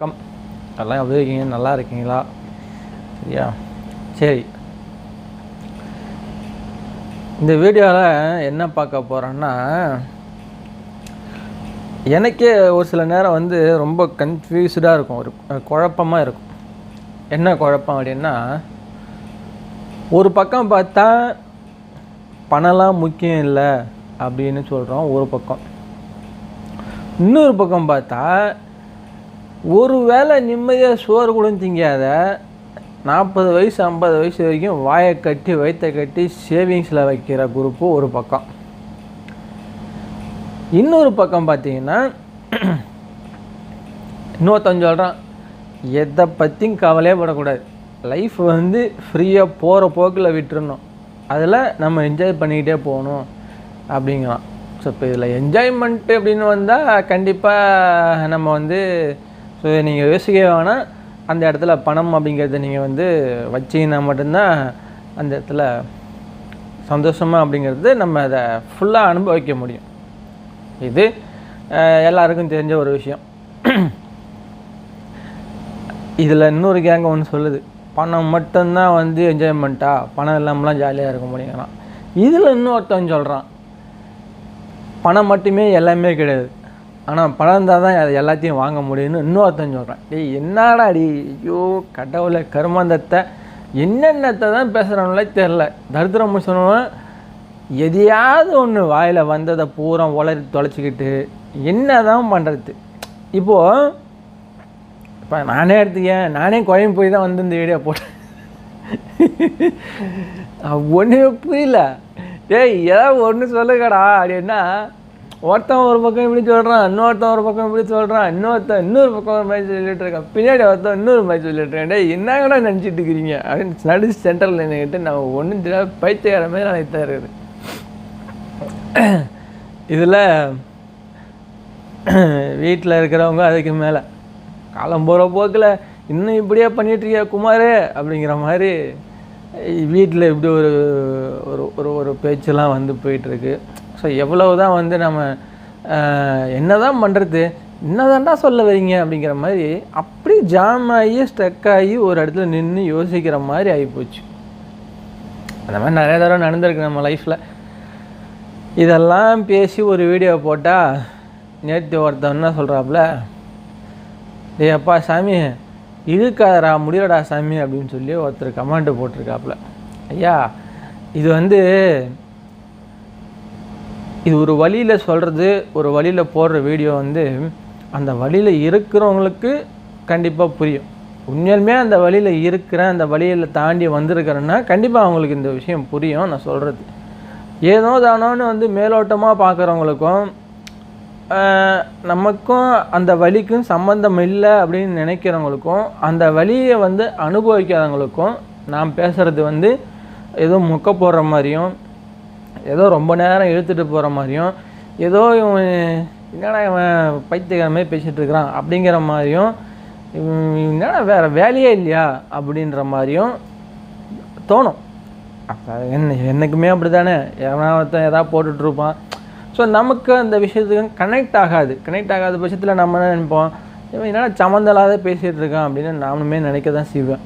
Come. எல்லாம் எப்படி இருக்கீங்க? நல்லா இருக்கீங்களா? சரியா? சரி. இந்த வீடியோவில் என்ன பார்க்க போகிறோன்னா எனக்கே ஒரு சில நேரம் வந்து ரொம்ப கன்ஃபியூஸ்டாக இருக்கும். ஒரு குழப்பமாக இருக்கும். என்ன குழப்பம் அப்படின்னா ஒரு பக்கம் பார்த்தா பணம்லாம் முக்கியம் இல்லை அப்படின்னு சொல்கிறோம் ஒரு பக்கம். இன்னொரு பக்கம் பார்த்தா ஒரு வேளை நிம்மதியாக சோறு கூட திங்காத நாற்பது வயசு ஐம்பது வயசு வரைக்கும் வாயை கட்டி வயிற்றை கட்டி சேவிங்ஸில் வைக்கிற குரூப்பு ஒரு பக்கம். இன்னொரு பக்கம் பார்த்தீங்கன்னா இன்னொருத்தன் சொல்கிறான் எதை பற்றியும் கவலையே படக்கூடாது. லைஃப் வந்து ஃப்ரீயாக போகிற போக்கில் விட்டுறணும். அதில் நம்ம என்ஜாய் பண்ணிக்கிட்டே போகணும் அப்படிங்கிறான். ஸோ இப்போ இதில் என்ஜாய்மெண்ட்டு அப்படின்னு வந்தால் கண்டிப்பாக நம்ம வந்து ஸோ நீங்கள் யோசிக்க அந்த இடத்துல பணம் அப்படிங்கிறத நீங்கள் வந்து வச்சிங்கன்னா மட்டும்தான் அந்த இடத்துல சந்தோஷமாக அப்படிங்கிறது நம்ம அதை ஃபுல்லாக அனுபவிக்க முடியும். இது எல்லாருக்கும் தெரிஞ்ச ஒரு விஷயம். இதில் இன்னொரு கேங்க ஒன்று சொல்லுது. பணம் மட்டும்தான் வந்து என்ஜாய்மெண்ட்டாக பணம் இல்லாமலாம் ஜாலியாக இருக்க முடியுங்களாம் இதில் இன்னொருத்தவன் சொல்கிறான் பணம் மட்டுமே எல்லாமே கிடையாது. ஆனால் பணம் இருந்தால் தான் அது எல்லாத்தையும் வாங்க முடியும்னு இன்னொருத்தன் சொல்கிறான் டேய் என்னடா டி ஐயோ கடவுளை கருமாந்தத்தை. என்னென்னத்தை தான் பேசுகிறாங்களே தெரில தரித்திரம் சொன்னவன் எதையாவது ஒன்று வாயில் வந்ததை பூரா உளறி தொலைச்சிக்கிட்டு என்ன தான் பண்ணுறது இப்போது இப்போ நானே எடுத்துக்கேன். நானே குழம்பு போய் தான் வந்து இந்த வீடியோ போட்டேன். ஒன்றுமே புரியல. டேய் ஏதாவது ஒன்று சொல்லுங்கடா அப்படின்னா ஒருத்தன் ஒரு பக்கம் இப்படி சொல்கிறான் இன்னொருத்தன் ஒரு பக்கம் இப்படி சொல்கிறான் இன்னொருத்தன் இன்னொரு பக்கம் ஒரு மாதிரி சொல்லிட்டு இருக்கான். பின்னாடி ஒருத்தன் இன்னொரு மாதிரி சொல்லிட்டு இருக்கேன். என்னங்கடா நினச்சிட்டு இருக்கிறீங்க? அப்படின்னு நடு சென்டரில் நின்றுக்கிட்டு நான் ஒன்றும் தெரியாது பைத்தியக்கார மாதிரி நான் தான் இருக்குது. இதில் வீட்டில் இருக்கிறவங்க அதுக்கு மேலே. காலம் போகிற போக்கில் இன்னும் இப்படியே பண்ணிகிட்ருக்கியா குமார்? அப்படிங்கிற மாதிரி வீட்டில் இப்படி ஒரு ஒரு ஒரு ஒரு பேச்செல்லாம் வந்து போயிட்டுருக்கு ஸோ எவ்வளவு தான் வந்து நம்ம என்ன தான் பண்ணுறது என்னதான்டா சொல்ல வரீங்க அப்படிங்கிற மாதிரி அப்படி ஜாம் ஆகி ஸ்ட்ரக் ஆகி ஒரு இடத்துல நின்று யோசிக்கிற மாதிரி ஆகிப்போச்சு அந்த மாதிரி நிறைய தடவை நடந்திருக்கு நம்ம லைஃப்பில் இதெல்லாம் பேசி ஒரு வீடியோ போட்டால் நேற்று ஒருத்தன் என்ன சொல்கிறாப்புல டேய் அப்பா சாமி இழுக்காதடா முடியலடா சாமி அப்படின்னு சொல்லி ஒருத்தர் கமெண்ட் போட்டிருக்காப்புல. ஐயா இது வந்து இது ஒரு வழியில் சொல்கிறது ஒரு வழியில் போடுற வீடியோ வந்து அந்த வழியில் இருக்கிறவங்களுக்கு கண்டிப்பாக புரியும். உண்மையிலுமே அந்த வழியில் இருக்கிறேன் அந்த வழியில் தாண்டி வந்திருக்கிறேன்னா கண்டிப்பாக அவங்களுக்கு இந்த விஷயம் புரியும் நான் சொல்கிறது ஏதோ தானோன்னு வந்து மேலோட்டமாக பார்க்குறவங்களுக்கும் நமக்கும் அந்த வழிக்கும் சம்மந்தம் இல்லை அப்படின்னு நினைக்கிறவங்களுக்கும் அந்த வழியை வந்து அனுபவிக்காதவங்களுக்கும் நான் பேசுகிறது வந்து ஏதோ முக்க போடுற மாதிரியும் ஏதோ ரொம்ப நேரம் இழுத்துட்டு போகிற மாதிரியும் ஏதோ இவன் என்னடா இவன் பைத்தியக்கார மாதிரி பேசிகிட்டு இருக்கிறான் அப்படிங்கிற மாதிரியும் இவன் என்னடா வேறு வேலையே இல்லையா அப்படின்ற மாதிரியும் தோணும். என்ன என்றைக்குமே அப்படி தானே எவனா ஒருத்தன் எதாவது போட்டுட்ருப்பான் ஸோ நமக்கு அந்த விஷயத்துக்கு கனெக்ட் ஆகாது. கனெக்ட் ஆகாத பட்சத்தில் நம்ம என்ன நினைப்போம்? இவன் என்னடா சம்மந்தலாத பேசிகிட்டு இருக்கான் அப்படின்னு நானுமே நினைக்க தான் செய்வேன்.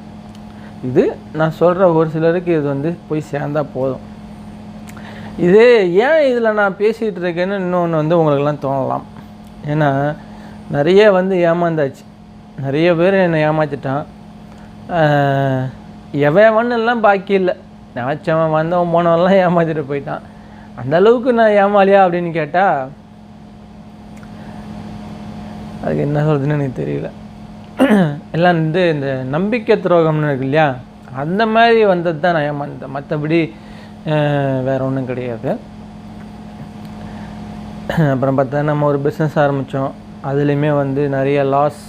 இது நான் சொல்கிற ஒரு சிலருக்கு இது வந்து போய் சேர்ந்தா போதும். இது ஏன் இதில் நான் பேசிகிட்டு இருக்கேன்னு இன்னொன்று வந்து உங்களுக்கெல்லாம் தோணலாம். ஏன்னா நிறைய வந்து ஏமாந்தாச்சு. நிறைய பேர் என்னை ஏமாற்றிட்டான் ஆஹ், எவன் எல்லாம் பாக்கி இல்லை. நினச்சவன் வந்தவன் போனவன்லாம் ஏமாற்றிட்டு போயிட்டான். அந்த அளவுக்கு நான் ஏமாலியா அப்படின்னு கேட்டால் அதுக்கு என்ன சொல்கிறதுன்னு எனக்கு தெரியல. எல்லாம் வந்து இந்த நம்பிக்கை துரோகம்னு இருக்கு இல்லையா? அந்த மாதிரி வந்தது தான் நான் ஏமாந்தேன் மற்றபடி வேறு ஒன்றும் கிடையாது. அப்புறம் பார்த்தா நம்ம ஒரு பிஸ்னஸ் ஆரம்பித்தோம் அதுலேயுமே வந்து நிறைய லாஸ்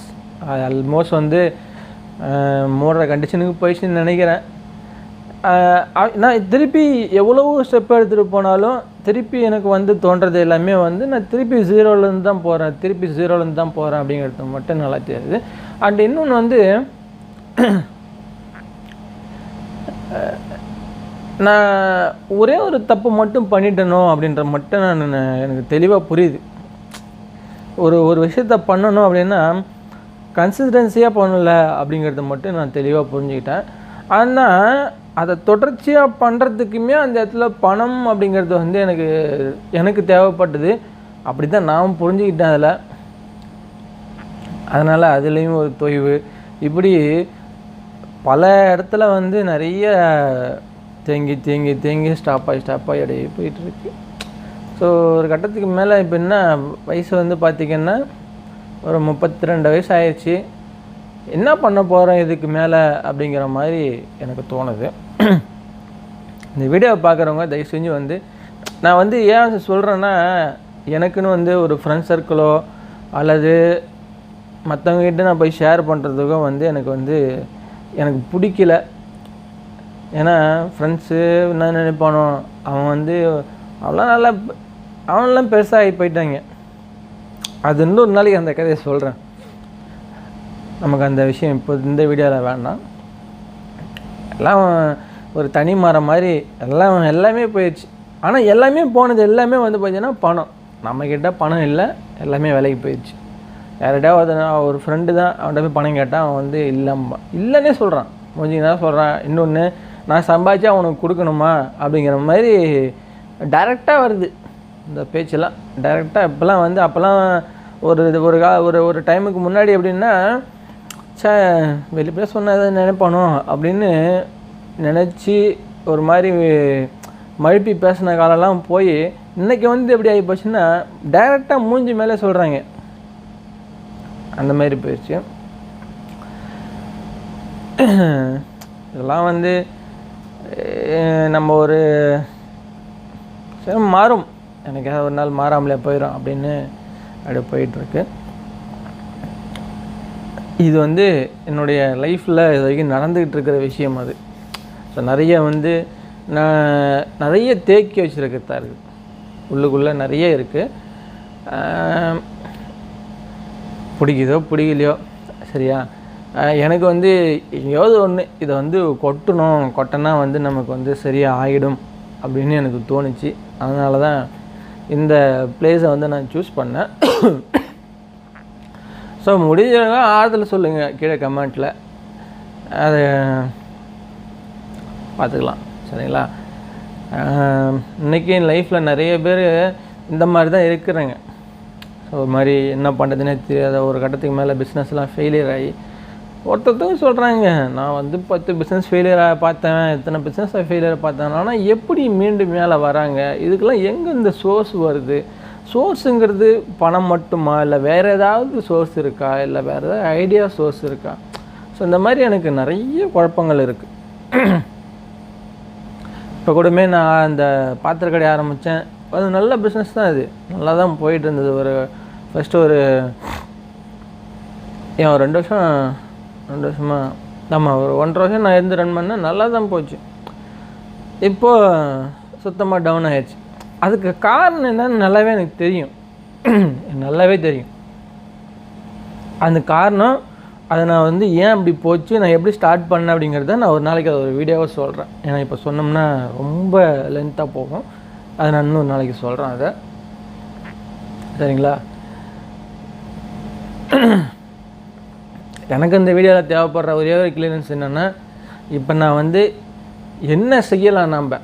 ஆல்மோஸ்ட் வந்து மூடுற கண்டிஷனுக்கு போயிடுச்சுன்னு நினைக்கிறேன். நான் திருப்பி எவ்வளவோ ஸ்டெப் எடுத்துகிட்டு போனாலும் திருப்பி எனக்கு வந்து தோன்றது எல்லாமே வந்து நான் திருப்பி ஜீரோலேருந்து தான் போகிறேன் திருப்பி ஜீரோலேருந்து தான் போகிறேன் அப்படிங்கிறது மட்டும் நல்லா தெரியுது. அண்ட் இன்னொன்று வந்து நான் ஒரே ஒரு தப்பு மட்டும் பண்ணிட்டனோ அப்படின்ற மட்டும் நான் எனக்கு தெளிவாக புரியுது. ஒரு ஒரு விஷயத்த பண்ணணும் அப்படின்னா கன்சிஸ்டன்சியாக பண்ணல அப்படிங்கிறத மட்டும் நான் தெளிவாக புரிஞ்சுக்கிட்டேன். ஆனால் அதை தொடர்ச்சியாக பண்ணுறதுக்குமே அந்த இடத்துல பணம் அப்படிங்கிறது வந்து எனக்கு எனக்கு தேவைப்பட்டது. அப்படி தான் நான் புரிஞ்சுக்கிட்டேன் அதில். அதனால் அதுலேயும் ஒரு தொய்வு. இப்படி பல இடத்துல வந்து நிறைய தேங்கி தேங்கி தேங்கி ஸ்டாப் ஆகி ஸ்டாப் ஆகி அப்படியே போயிட்டுருக்கு. ஸோ ஒரு கட்டத்துக்கு மேலே இப்போ என்ன வயசு வந்து பார்த்திங்கன்னா ஒரு முப்பத்தி ரெண்டு வயசு ஆயிடுச்சு என்ன பண்ண போகிறோம் இதுக்கு மேலே அப்படிங்கிற மாதிரி எனக்கு தோணுது. இந்த வீடியோவை பார்க்குறவங்க தயவு செஞ்சு வந்து நான் வந்து ஏன் சொல்கிறேன்னா எனக்குன்னு வந்து ஒரு ஃப்ரெண்ட் சர்க்கிளோ அல்லது மற்றவங்ககிட்ட நான் போய் ஷேர் பண்ணுறதுக்கும் வந்து எனக்கு வந்து எனக்கு பிடிக்கல. ஏன்னா ஃப்ரெண்ட்ஸு என்ன நினைப்பானோ அவன் வந்து அவன்லாம் நல்லா அவனெல்லாம் பெருசாகி போயிட்டாங்க. அது இன்னொரு நாளைக்கு அந்த கதையை சொல்கிறேன் நமக்கு அந்த விஷயம் இப்போ இந்த வீடியோவில் வேண்டாம். எல்லாம் ஒரு தனி மரம் மாதிரி எல்லாம் எல்லாமே போயிடுச்சு. ஆனால் எல்லாமே போனது எல்லாமே வந்து பார்த்தீங்கன்னா பணம். நம்மக்கிட்ட பணம் இல்லை எல்லாமே விலைக்கு போயிடுச்சு. யார்கிட்டயா ஒருத்தன் ஒரு ஃப்ரெண்டு தான் அவன்கிட்ட போய் பணம் கேட்டால் அவன் வந்து இல்லைம்பான். இல்லைன்னே சொல்கிறான் முடிஞ்சிங்கன்னா சொல்கிறான் இன்னொன்று நான் சம்பாதிச்சா அவனுக்கு கொடுக்கணுமா? அப்படிங்கிற மாதிரி டைரெக்டாக வருது இந்த பேச்செல்லாம். டைரெக்டாக இப்போல்லாம் வந்து அப்போல்லாம் ஒரு இது ஒரு கா ஒரு ஒரு டைமுக்கு முன்னாடி எப்படின்னா சே வெளிப்படையாக சொன்னால் எதாவது நினைப்பானோ அப்படின்னு நினச்சி ஒரு மாதிரி மழுப்பி பேசின காலம்லாம் போய் இன்றைக்கி வந்து எப்படி ஆகி போச்சுன்னா டைரெக்டாக மூஞ்சி மேலே சொல்கிறாங்க அந்த மாதிரி போயிடுச்சு இதெல்லாம் வந்து நம்ம ஒரு சரி மாறும். எனக்கு ஒரு நாள் மாறாமலே போயிடும் அப்படின்னு அப்படி போயிட்டுருக்கு. இது வந்து என்னுடைய லைஃப்பில் இது வரைக்கும் நடந்துக்கிட்டு இருக்கிற விஷயம் அது. ஸோ நிறைய வந்து நான் நிறைய தேக்கி வச்சுருக்கிறதா இருக்குது உள்ளுக்குள்ளே நிறைய இருக்குது பிடிக்குதோ பிடிக்கலையோ சரியா? எனக்கு வந்து எங்கேயாவது ஒன்று இதை வந்து கொட்டணும் கொட்டினா வந்து நமக்கு வந்து சரியாக ஆகிடும் அப்படின்னு எனக்கு தோணுச்சு. அதனால தான் இந்த பிளேஸை வந்து நான் சூஸ் பண்ணேன். ஸோ முடிஞ்சவங்க ஆறுதல் சொல்லுங்கள் கீழே கமெண்ட்டில் அது பார்த்துக்கலாம் சரிங்களா? இன்றைக்கி இன்னைக்கு என் லைஃப்பில் நிறைய பேர் இந்த மாதிரி தான் இருக்கிறாங்க. ஸோ ஒரு மாதிரி என்ன பண்ணுறதுனே தெரியாத ஒரு கட்டத்துக்கு மேலே பிஸ்னஸ்லாம் ஃபெயிலியர் ஆகி ஒருத்தருத்தவங்க சொல்கிறாங்க நான் வந்து பத்து பிஸ்னஸ் ஃபெயிலியராக பார்த்தேன் இத்தனை பிஸ்னஸ் ஃபெயிலியர் பார்த்தேன். ஆனால் எப்படி மீண்டும் மேலே வராங்க? இதுக்கெல்லாம் எங்கே இந்த சோர்ஸ் வருது? சோர்ஸுங்கிறது பணம் மட்டுமா? இல்லை வேறு ஏதாவது சோர்ஸ் இருக்கா? இல்லை வேறு ஏதாவது ஐடியா சோர்ஸ் இருக்கா? ஸோ இந்த மாதிரி எனக்கு நிறைய குழப்பங்கள் இருக்குது இப்போ கூடமே நான் அந்த பாத்திர கடை ஆரம்பித்தேன் அது நல்ல பிஸ்னஸ் தான் அது நல்லா தான் போயிட்டு இருந்தது. ஒரு ஃபஸ்ட்டு ஒரு ஏன் ரெண்டு வருஷம் ரெண்டு வருஷமா ஆமாம் ஒரு ஒன்றரை வருஷம் நான் இருந்து ரன் பண்ணேன் நல்லா தான் போச்சு. இப்போது சுத்தமாக டவுன் ஆயிடுச்சு அதுக்கு காரணம் என்னன்னு நல்லாவே எனக்கு தெரியும். நல்லாவே தெரியும். அந்த காரணம் அதை நான் வந்து ஏன் அப்படி போச்சு நான் எப்படி ஸ்டார்ட் பண்ணேன் அப்படிங்கிறத நான் ஒரு நாளைக்கு அதை ஒரு வீடியோவாக சொல்கிறேன் ஏன்னா இப்போ சொன்னோம்னா ரொம்ப லென்த்தாக போகும். அதை நான் இன்னொரு நாளைக்கு சொல்கிறேன் அதை. சரிங்களா? எனக்கு இந்த வீடியோவில் தேவைப்படுற ஒரே ஒரு கிளியரன்ஸ் என்னென்னா இப்போ நான் வந்து என்ன செய்யலாம் நம்ம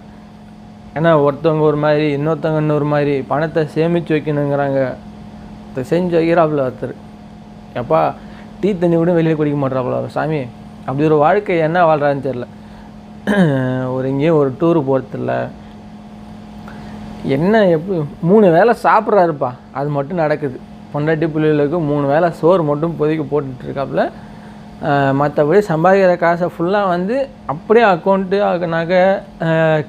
ஏன்னா ஒருத்தவங்க ஒரு மாதிரி இன்னொருத்தவங்க இன்னொரு மாதிரி பணத்தை சேமித்து வைக்கணுங்கிறாங்க. இதை செஞ்சு வைக்கிறாப்புல ஒருத்தர். எப்பா டீ தண்ணி கூட வெளியே குடிக்க மாட்றாப்புல சாமி. அப்படி ஒரு வாழ்க்கை என்ன வாழ்கிறான்னு தெரில ஒரு எங்கேயும் ஒரு டூரு போகிறதில்ல என்ன எப்படி மூணு வேளை சாப்பிட்றாருப்பா. அது மட்டும் நடக்குது. பொண்டாட்டி பிள்ளைகளுக்கு மூணு வேளை சோறு மட்டும் பொதுக்கி போட்டுட்ருக்காப்புல. மற்றபடி சம்பாதிக்கிற காசை ஃபுல்லாக வந்து அப்படியே அக்கௌண்ட்டு நகை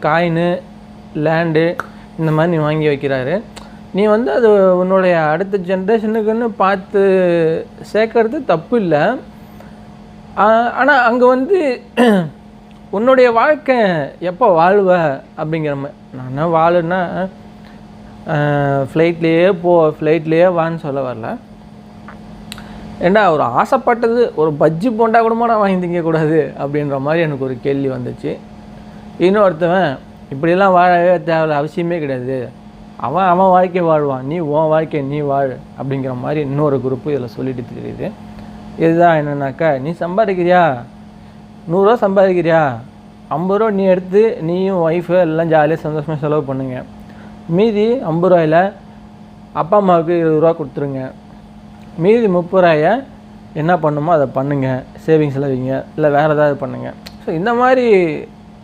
காயினு லேண்டு இந்த மாதிரி நீ வாங்கி வைக்கிறாரு. நீ வந்து அது உன்னுடைய அடுத்த ஜென்ரேஷனுக்குன்னு பார்த்து சேர்க்கறது தப்பு இல்லை ஆனால் அங்கே வந்து உன்னுடைய வாழ்க்கை எப்போ வாழ்வ அப்படிங்கிற மாதிரி நான் வாழுன்னா ஃப்ளைட்லேயே போ ஃப்ளைட்லேயே வான்னு சொல்ல வரல. ஏண்டா ஒரு ஆசைப்பட்டது ஒரு பஜ்ஜி போண்டா கூடமா நான் வாங்கி திங்கக்கூடாது அப்படின்ற மாதிரி எனக்கு ஒரு கேள்வி வந்துச்சு. இன்னொருத்தவன் இப்படியெல்லாம் வாழவே தேவையில்ல அவசியமே கிடையாது. அவன் அவன் வாழ்க்கை வாழ்வான். நீ உன் வாழ்க்கை நீ வாழ். அப்படிங்கிற மாதிரி இன்னொரு குரூப்பு இதில் சொல்லிட்டு தெரியுது. இதுதான் என்னென்னாக்கா நீ சம்பாதிக்கிறியா? நூறுரூவா சம்பாதிக்கிறியா? ஐம்பது ரூபா நீ எடுத்து நீயும் ஒய்ஃபு எல்லாம் ஜாலியாக சந்தோஷமாக செலவு பண்ணுங்க. மீதி ஐம்பது ரூபாயில் அப்பா அம்மாவுக்கு இருபது ரூபா கொடுத்துருங்க. மீதி முப்பது ரூபாய என்ன பண்ணுமோ அதை பண்ணுங்கள் சேவிங்ஸில் வைங்க. இல்லை வேறு ஏதாவது பண்ணுங்கள் ஸோ இந்த மாதிரி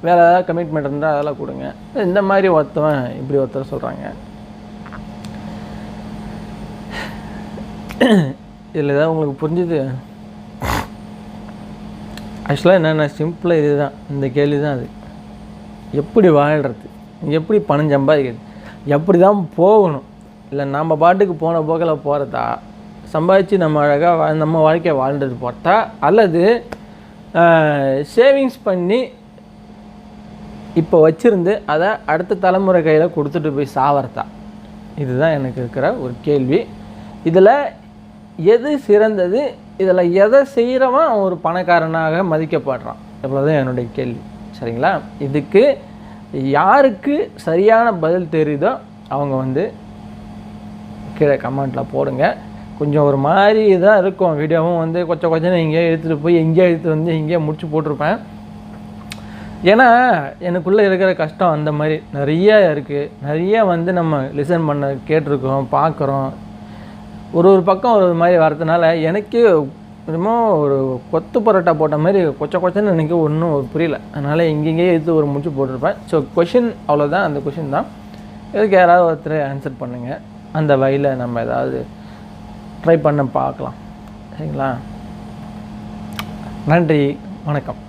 வேறு ஏதாவது கமிட்மெண்ட் இருந்தால் அதெல்லாம் கொடுங்க. இந்த மாதிரி ஒருத்தவன் இப்படி ஒருத்தர் சொல்கிறாங்க இதில் ஏதாவது உங்களுக்கு புரிஞ்சுது? ஆக்சுவலாக என்னென்ன சிம்பிளாக இதுதான். இந்த கேள்வி தான் அது. எப்படி வாழ்கிறது எப்படி பணம் சம்பாதிக்கிறது? எப்படி தான் போகணும்? இல்லை நம்ம பாட்டுக்கு போன போக்கில் போகிறதா சம்பாதிச்சு நம்ம அழகாக வா நம்ம வாழ்க்கையை வாழ்ந்துட்டு போகிறதா அல்லது சேவிங்ஸ் பண்ணி இப்போ வச்சுருந்து அதை அடுத்த தலைமுறை கையில் கொடுத்துட்டு போய் சாவறதா? இதுதான் எனக்கு இருக்கிற ஒரு கேள்வி. இதில் எது சிறந்தது? இதில் எதை செய்கிறவன் ஒரு பணக்காரனாக மதிக்கப்படுறான்? இவ்வளோதான் என்னுடைய கேள்வி. சரிங்களா? இதுக்கு யாருக்கு சரியான பதில் தெரியுதோ அவங்க வந்து கீழே கமெண்ட்டில் போடுங்க. கொஞ்சம் ஒரு மாதிரி தான் இருக்கும் வீடியோவும் வந்து கொச்ச கொச்சனை எங்கேயோ எடுத்துகிட்டு போய் எங்கேயோ எடுத்து வந்து எங்கேயோ முடிச்சு போட்டிருப்பேன். ஏன்னா எனக்குள்ளே இருக்கிற கஷ்டம் அந்த மாதிரி. நிறைய இருக்குது நிறைய வந்து நம்ம லிசன் பண்ண கேட்டிருக்கோம் பார்க்குறோம். ஒரு ஒரு பக்கம் ஒரு மாதிரி வரதுனால எனக்கே என்னமோ ஒரு கொத்து பரோட்டா போட்ட மாதிரி கொச்ச கொச்சன்னு எனக்கு ஒன்றும் புரியல. அதனால் எங்கெங்கேயே எடுத்து ஒரு முடிச்சு போட்டிருப்பேன். ஸோ கொஷின் அவ்வளோதான் அந்த கொஷின் தான். இதுக்கு யாராவது ஒருத்தர் ஆன்சர் பண்ணுங்கள் அந்த வழியில் நம்ம ஏதாவது ட்ரை பண்ண பார்க்கலாம். சரிங்களா? நன்றி. வணக்கம்.